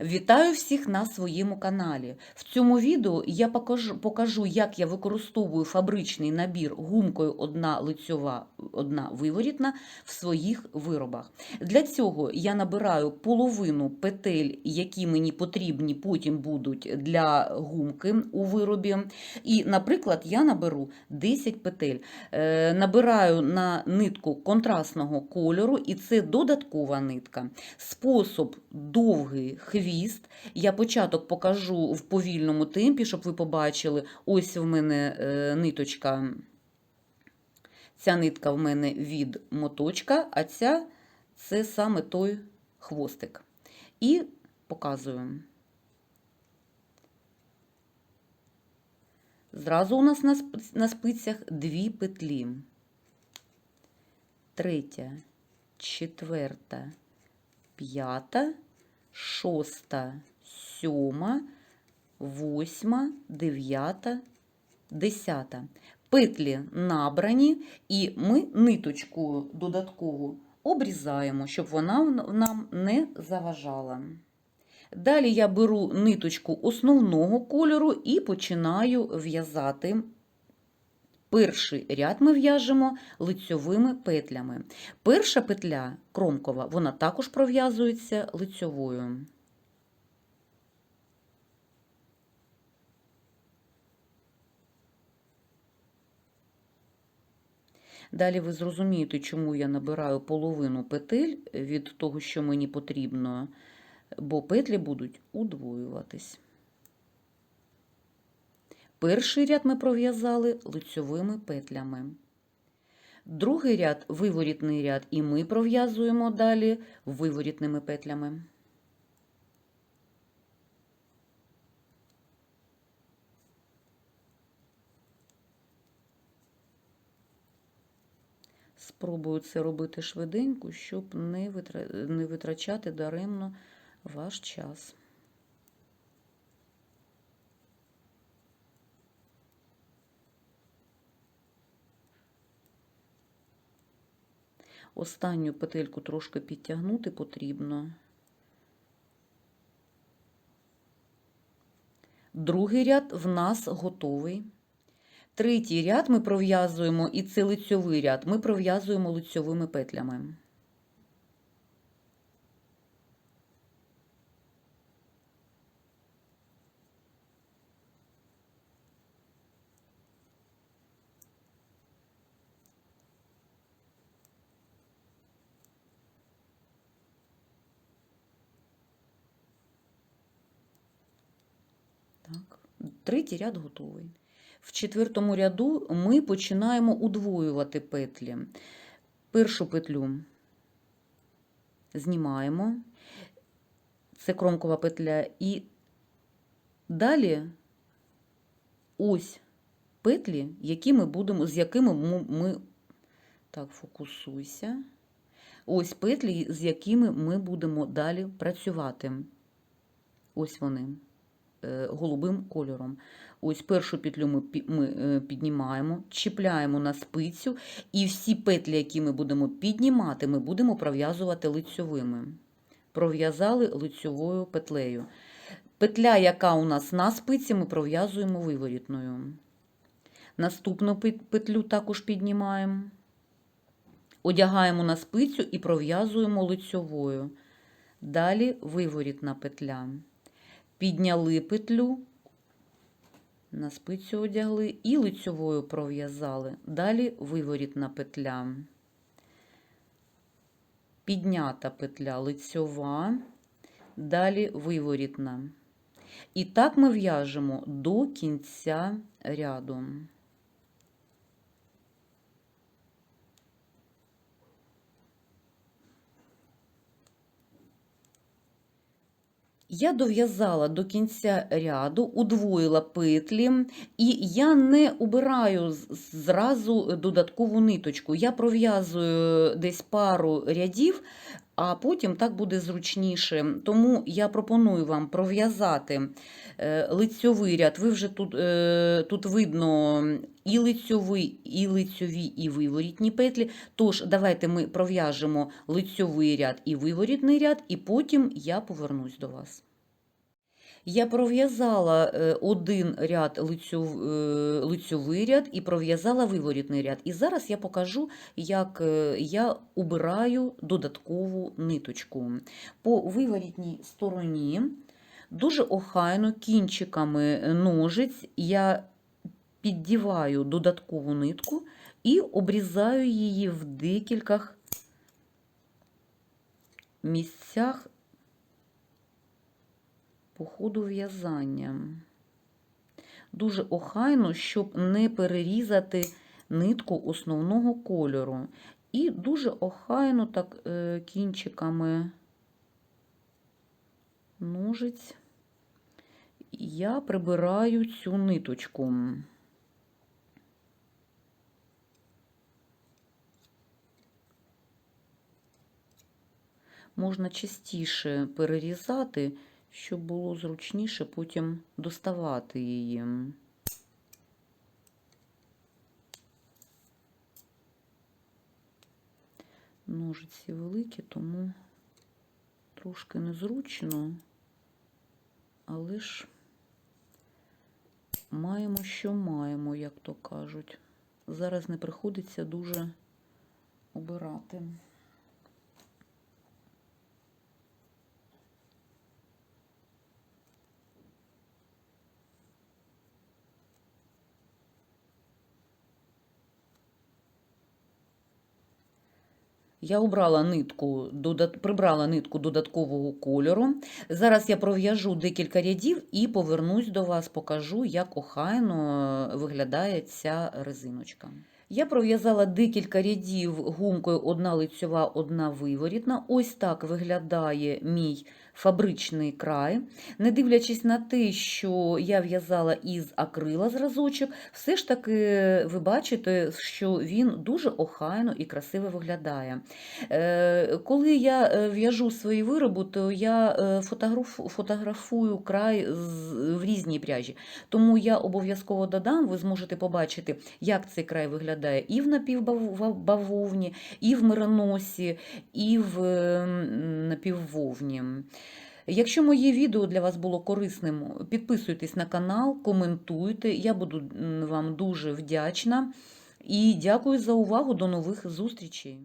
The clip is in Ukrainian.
Вітаю всіх на своєму каналі. В цьому відео я покажу, як я використовую фабричний набір гумкою одна лицьова, одна виворітна в своїх виробах. Для цього я набираю половину петель, які мені потрібні потім будуть для гумки у виробі. І, наприклад, я наберу 10 петель. Е, набираю на нитку контрастного кольору, і це додаткова нитка. Спосіб довгий хвіст. Я початок покажу в повільному темпі, щоб ви побачили. Ось в мене е, ниточка. Ця нитка в мене від моточка, а ця це саме той хвостик. І показую. Зразу у нас на спицях дві петлі. Третя, четверта, п'ята, шоста, сьома, восьма, дев'ята, десята. Петлі набрані, і ми ниточку додаткову обрізаємо, щоб вона нам не заважала. Далі я беру ниточку основного кольору і починаю в'язати. Перший ряд ми в'яжемо лицьовими петлями. Перша петля кромкова, вона також пров'язується лицьовою. Далі ви зрозумієте, чому я набираю половину петель від того, що мені потрібно, бо петлі будуть удвоюватись. Перший ряд ми пров'язали лицьовими петлями. Другий ряд виворітний ряд, і ми пров'язуємо далі виворітними петлями. Спробую це робити швиденько, щоб не витрачати даремно ваш час. Останню петельку трошки підтягнути потрібно. Другий ряд в нас готовий. Третій ряд ми пров'язуємо, і це лицьовий ряд, ми пров'язуємо лицьовими петлями. Так. Третій ряд готовий. В четвертому ряду ми починаємо удвоювати петлі. Першу петлю знімаємо, це кромкова петля, і далі ось петлі, які ми будемо, з якими ми, так, фокусуйся. Ось петлі, з якими ми будемо далі працювати. Ось вони голубим кольором. Ось першу петлю ми е, піднімаємо, чіпляємо на спицю, і всі петлі, які ми будемо піднімати, ми будемо пров'язувати лицьовими. Пров'язали лицьовою петлею. Петля, яка у нас на спиці, ми пров'язуємо виворітною. Наступну петлю також піднімаємо. Одягаємо на спицю і пров'язуємо лицьовою. Далі виворітна петля. Підняли петлю, на спицю одягли і лицьовою пров'язали. Далі виворітна петля. Піднята петля лицьова, далі виворітна. І так ми в'яжемо до кінця ряду. Я дов'язала до кінця ряду, удвоїла петлі, і я не убираю зразу додаткову ниточку. Я пров'язую десь пару рядів, а потім так буде зручніше. Тому я пропоную вам пров'язати е, лицьовий ряд. Ви вже тут, е, тут видно і лицьовий, і лицьові, і виворітні петлі. Тож, давайте ми пров'яжемо лицьовий ряд і виворітний ряд, і потім я повернусь до вас. Я пров'язала е, один ряд лицьов, е, лицьовий ряд і пров'язала виворітний ряд. І зараз я покажу, як е, я убираю додаткову ниточку. По виворітній стороні дуже охайно кінчиками ножиць я піддіваю додаткову нитку і обрізаю її в декількох місцях по ходу в'язання. Дуже охайно, щоб не перерізати нитку основного кольору. І дуже охайно так е, кінчиками ножиць я прибираю цю ниточку. Можна частіше перерізати, щоб було зручніше потім доставати її. Ножиці великі, тому трошки незручно, але ж маємо, що маємо, як то кажуть. Зараз не приходиться дуже обирати. Я обрала нитку, додат- прибрала нитку додаткового кольору. Зараз я пров'яжу декілька рядів і повернусь до вас, покажу, як охайно виглядає ця резиночка. Я пров'язала декілька рядів гумкою одна лицьова, одна виворітна. Ось так виглядає мій фабричний край. Не дивлячись на те, що я в'язала із акрила зразочок, все ж таки ви бачите, що він дуже охайно і красиво виглядає. Е, Коли я е, в'яжу свої вироби, то я е, фотографую край в різній пряжі. Тому я обов'язково додам, ви зможете побачити, як цей край виглядає і в напівбавовні, і в мериносі, і в напіввовні. Якщо моє відео для вас було корисним, підписуйтесь на канал, коментуйте. Я буду вам дуже вдячна. І дякую за увагу. До нових зустрічей!